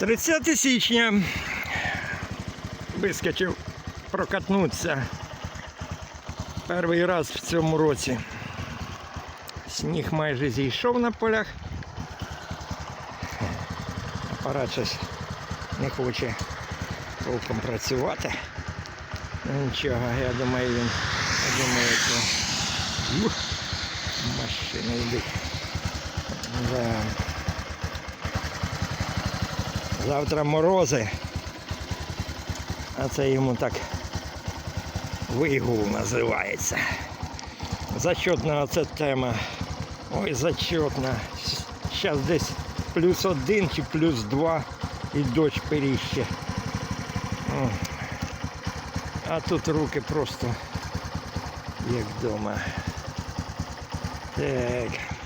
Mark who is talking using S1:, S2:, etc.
S1: 30 січня вискочив прокатнутися. Перший раз в цьому році. Сніг майже зійшов на полях. Апарат щось не хоче толком працювати. Ну нічого, я думаю, він я думаю, що машини йдуть. Да. Завтра морози. А це йому так вигул називається. Зачетна оця тема. Ой, зачетна. Зараз десь плюс один чи плюс два і дощ періще. А тут руки просто як вдома. Так.